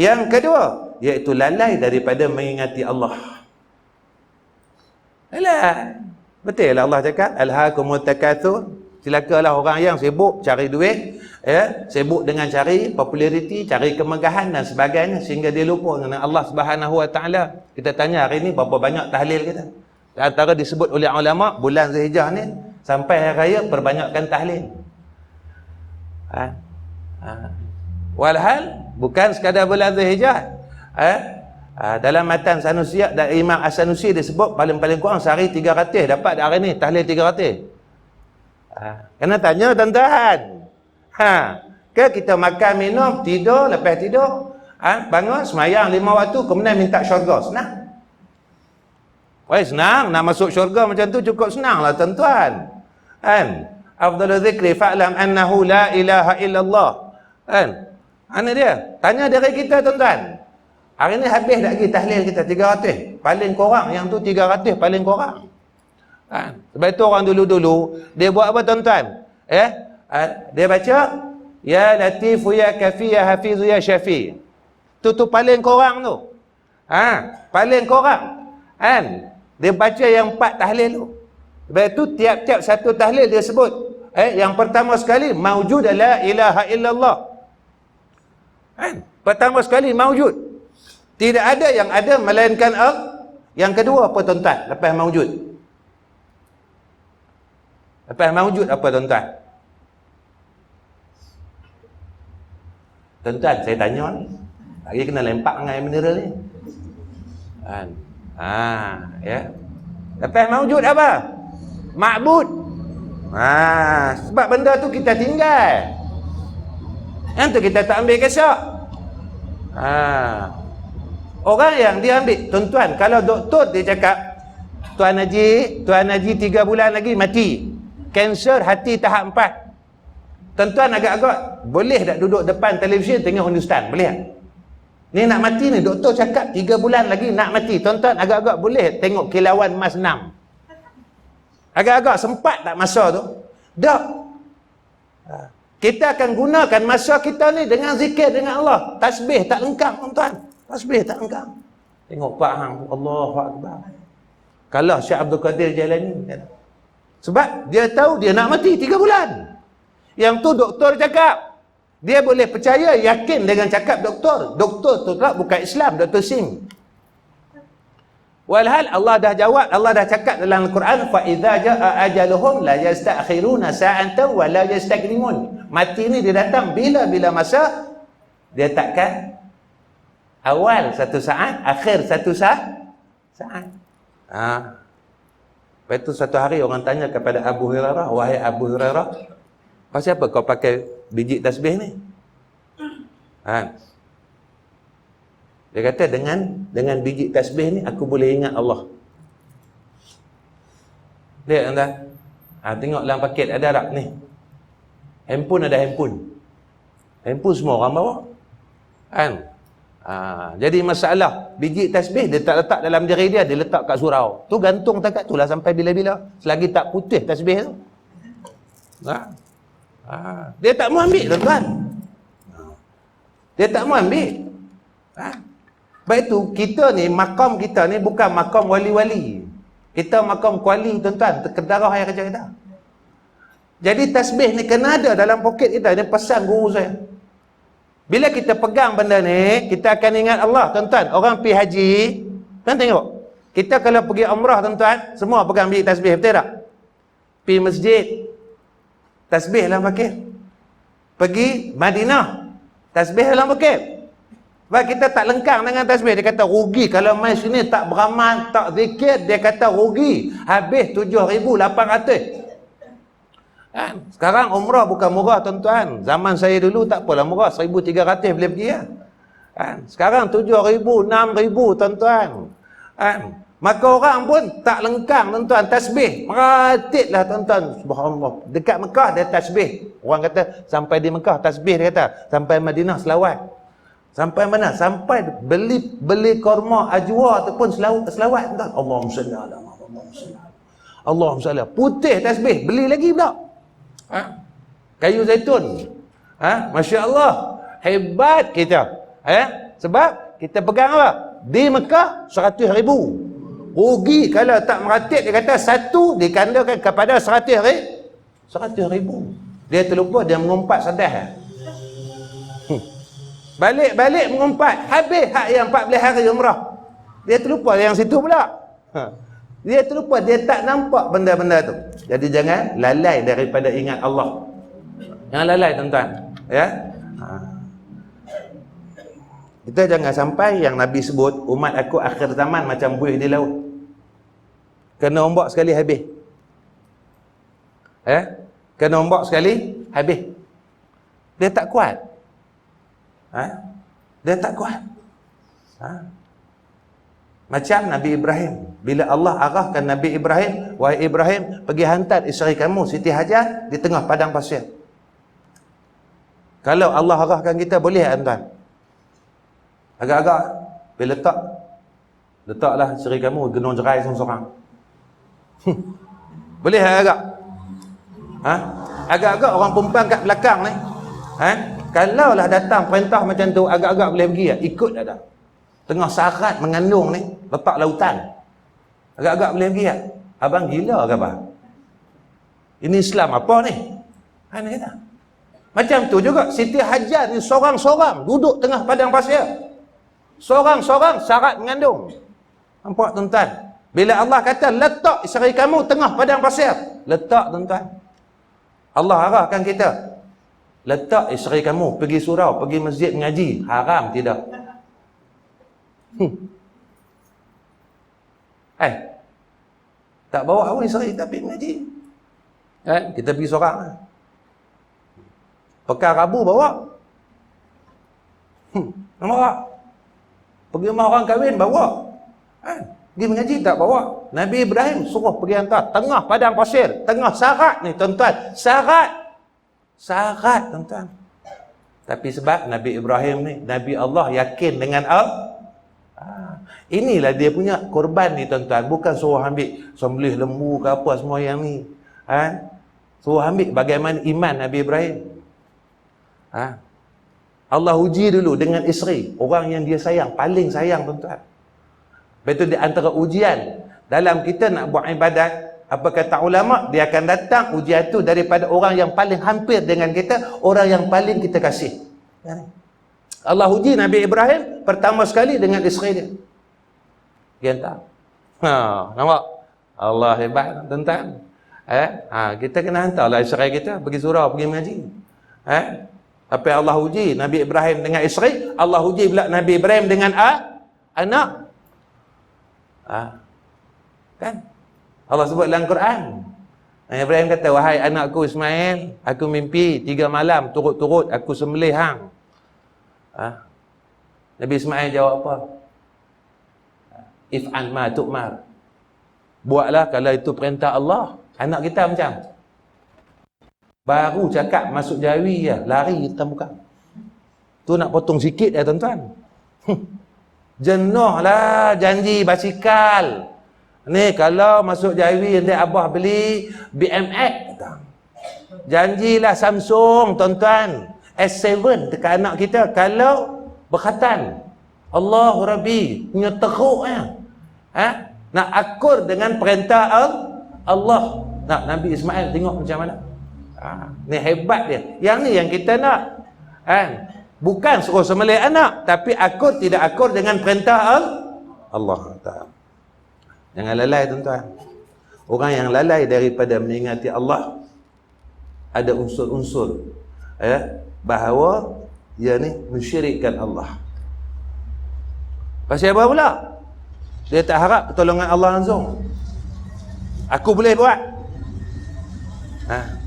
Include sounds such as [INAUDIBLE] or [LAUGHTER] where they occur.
Yang kedua, iaitu lalai daripada mengingati Allah. Alah. Betul lah Allah cakap, alhaakumut takatsur. Silakalah orang yang sibuk cari duit, ya, sibuk dengan cari populariti, cari kemegahan dan sebagainya sehingga dia lupa dengan Allah Subhanahu Wa Taala. Kita tanya hari ini berapa banyak tahlil kita? Antara disebut oleh ulama bulan Zulhijjah ni sampai hari raya perbanyakkan tahlil. Ha? Ha. Walhal bukan sekadar bulan Zulhijjah. Ha? Ha, dalam matan Sanusi dan Imam As-Sanusi disebut paling-paling kurang sehari 300 dapat hari ni tahlil 300. Ha, kena tanya tuan-tuan. Ha, ke kita makan minum, tidur, lepas tidur, ha, bangun semayang lima waktu kemudian minta syurga. Senang. Wah, senang nak masuk syurga macam tu cukup senanglah tuan-tuan. Kan? Afdalu zikri fa'lam annahu la ilaha illallah. Kan? Mana dia? Tanya diri kita tuan-tuan. Hari ni habis lagi tahlil kita 300. Paling kurang yang tu 300 paling kurang. Ha. Sebab itu orang dulu-dulu, dia buat apa tuan-tuan? Eh? Ha. Dia baca, Ya Latifu Ya Kafi Ya Hafizu Ya Syafi. Itu tu paling kurang tu. Ha. Paling kurang. Kan? Dia baca yang empat tahlil tu. Sebab itu tiap-tiap satu tahlil dia sebut. Eh, yang pertama sekali, Mawjud la ilaha illallah. Kan? Pertama sekali, Mawjud. Tidak ada yang ada melainkan Allah. Yang kedua apa tuan-tuan? Lepas Mawjud. Lepas mawujud apa tuan-tuan? Tuan-tuan, saya tanya ni. Lagi kena lempak dengan air mineral ni. Kan? Ha, ya. Lepas mawujud apa? Ma'bud. Ha, sebab benda tu kita tinggal. Yang tu kita tak ambil kesak. Ha. Orang yang dia ambil, tuan-tuan, kalau doktor dia cakap, Tuan Haji, Tuan Haji tiga bulan lagi mati kanser hati tahap empat. Tuan-tuan agak-agak boleh tak duduk depan televisyen tengok Hindustan? Boleh tak? Ni nak mati ni, doktor cakap tiga bulan lagi nak mati. Tuan-tuan agak-agak boleh tengok kilauan emas enam. Agak-agak sempat tak masa tu? Tak. Ha. Kita akan gunakan masa kita ni dengan zikir dengan Allah. Tasbih tak lengkap tuan-tuan. Tasbih tak lengkap. Tengok Pak Hang. Allahu Akbar. Kalau Syekh Abdul Qadir Jalani. Sebab dia tahu dia nak mati tiga bulan. Yang tu doktor cakap. Dia boleh percaya, yakin dengan cakap doktor. Doktor tu tak bukan Islam, Doktor Singh. Walhal Allah dah jawab, Allah dah cakap dalam Al-Quran, fa idza jaa ajaluhum la yastakhiruna sa'atan wa la yastaqdimun. Mati ni dia datang bila-bila masa dia takkan awal satu saat, akhir satu saat. Saat. Ha. Lepas tu satu hari orang tanya kepada Abu Hurairah, wahai Abu Hurairah, pasal apa kau pakai biji tasbih ni? Ha. Dia kata dengan dengan biji tasbih ni aku boleh ingat Allah. Lihat anda. Ha, tengok dalam paket ada tak ni? Handphone ada handphone. Handphone semua orang bawa. Kan? Ha, jadi masalah biji tasbih dia tak letak dalam diri dia, dia letak kat surau. Tu gantung takat tu lah sampai bila-bila. Selagi tak putih tasbih tu. Ha? Ha. Dia tak mau ambil tuan-tuan. Dia tak mau ambil. Ha? Baik tu kita ni, makam kita ni bukan makam wali-wali. Kita makam kuali tuan-tuan. Terkedarah yang kerja kita. Jadi tasbih ni kena ada dalam poket kita. Dia pesan guru saya. Bila kita pegang benda ni, kita akan ingat Allah, tuan-tuan. Orang pergi haji, tuan tengok. Kita kalau pergi umrah, tuan-tuan, semua pegang biji tasbih, betul tak? Pergi masjid, tasbih dalam pakit. Pergi Madinah, tasbih dalam pakit. Sebab kita tak lengkang dengan tasbih. Dia kata rugi. Kalau main sini tak beramal, tak zikir, dia kata rugi. Habis 7,800. Kan? Sekarang umrah bukan murah tuan-tuan. Zaman saya dulu tak apalah murah. 1,300 boleh pergi ya. Kan? Sekarang 7,000, 6,000 tuan-tuan. Kan? Maka orang pun tak lengkang tuan-tuan. Tasbih. Meratitlah tuan-tuan. Subhanallah. Dekat Mekah dia tasbih. Orang kata sampai di Mekah tasbih dia kata. Sampai Madinah selawat. Sampai mana? Sampai beli beli korma ajwa ataupun selawat, selawat tuan. Allahumma salli ala Allahumma salli. Putih tasbih. Beli lagi pula. Ha? Kayu zaitun. Ha? Masya Allah. Hebat kita. Eh? Sebab kita pegang apa? Di Mekah 100 ribu. Rugi kalau tak meratib dia kata satu dikandakan kepada 100 ribu. 100 ribu. Dia terlupa dia mengumpat sedah. Balik-balik mengumpat. Habis hak yang 14 hari umrah. Dia terlupa yang situ pula. Ha. Dia terlupa dia tak nampak benda-benda tu. Jadi jangan lalai daripada ingat Allah. Jangan lalai tuan-tuan. Ya. Ha. Kita jangan sampai yang Nabi sebut umat aku akhir zaman macam buih di laut. Kena ombak sekali habis. Eh? Kena ombak sekali habis. Dia tak kuat. Ha? Dia tak kuat. Ha? Macam Nabi Ibrahim. Bila Allah arahkan Nabi Ibrahim, wahai Ibrahim, pergi hantar isteri kamu Siti Hajar di tengah padang pasir. Kalau Allah arahkan kita boleh tuan? Agak-agak bila letak letaklah isteri kamu genung jerai seorang-seorang. [LAUGHS] boleh agak-agak? Ha? Agak-agak orang perempuan kat belakang ni. Ha? Kalau lah datang perintah macam tu agak-agak boleh pergi ya? ikut dah dah. Tengah sarat mengandung ni letak lautan. Agak-agak boleh pergi ya? Abang gila ke apa? Ini Islam apa ni? Ha ni kata. Macam tu juga Siti Hajar ni seorang-seorang duduk tengah padang pasir. Seorang-seorang syarat mengandung. Nampak tuan-tuan? Bila Allah kata letak isteri kamu tengah padang pasir, letak tuan-tuan. Allah arahkan kita. Letak isteri kamu pergi surau, pergi masjid mengaji. Haram tidak? Hmm. Eh. Tak bawa awak isteri tapi mengaji. Eh, kita pergi seorang. Pekan Rabu bawa. Hmm. Tak? Pergi rumah orang kahwin bawa. Eh, pergi mengaji tak bawa. Nabi Ibrahim suruh pergi hantar tengah padang pasir, tengah sarat ni tuan-tuan. Sarat Syarat tuan-tuan. Tapi sebab Nabi Ibrahim ni, Nabi Allah yakin dengan al ah, inilah dia punya korban ni tuan-tuan. Bukan suruh ambil sembelih lembu ke apa semua yang ni. Ha? Suruh ambil bagaimana iman Nabi Ibrahim. Ha? Allah uji dulu dengan isteri. Orang yang dia sayang. Paling sayang tuan-tuan. Betul di antara ujian. Dalam kita nak buat ibadat, apa kata ulama dia akan datang ujian itu daripada orang yang paling hampir dengan kita orang yang paling kita kasih Allah uji Nabi Ibrahim pertama sekali dengan isteri dia dia tak ha, nampak Allah hebat tuan eh? ha, kita kena hantarlah isteri kita pergi surau pergi mengaji eh? apa Allah uji Nabi Ibrahim dengan isteri Allah uji pula Nabi Ibrahim dengan a, anak ha. kan Allah sebut dalam Quran. Ibrahim kata, wahai anakku Ismail, aku mimpi tiga malam turut-turut aku sembelih hang. Ha? Nabi Ismail jawab apa? If'an ma tu'mar. Buatlah kalau itu perintah Allah. Anak kita macam. Baru cakap masuk jawi ya, lari kita buka. Tu nak potong sikit ya tuan-tuan. [LAUGHS] Jenuh lah janji basikal. Ni kalau masuk JIV nanti abah beli BMX Janjilah Samsung tuan-tuan S7 dekat anak kita kalau berkhatan Allah Rabbi punya teruk ya. Ha? Nak akur dengan perintah Allah. Nak Nabi Ismail tengok macam mana? Ha, ni hebat dia. Yang ni yang kita nak. Kan? Bukan suruh semelih anak, tapi akur tidak akur dengan perintah Allah Taala. Jangan lalai tuan-tuan. Orang yang lalai daripada mengingati Allah ada unsur-unsur ya, bahawa dia ni mensyirikkan Allah. Pasal apa pula? Dia tak harap pertolongan Allah langsung. Aku boleh buat. Ha.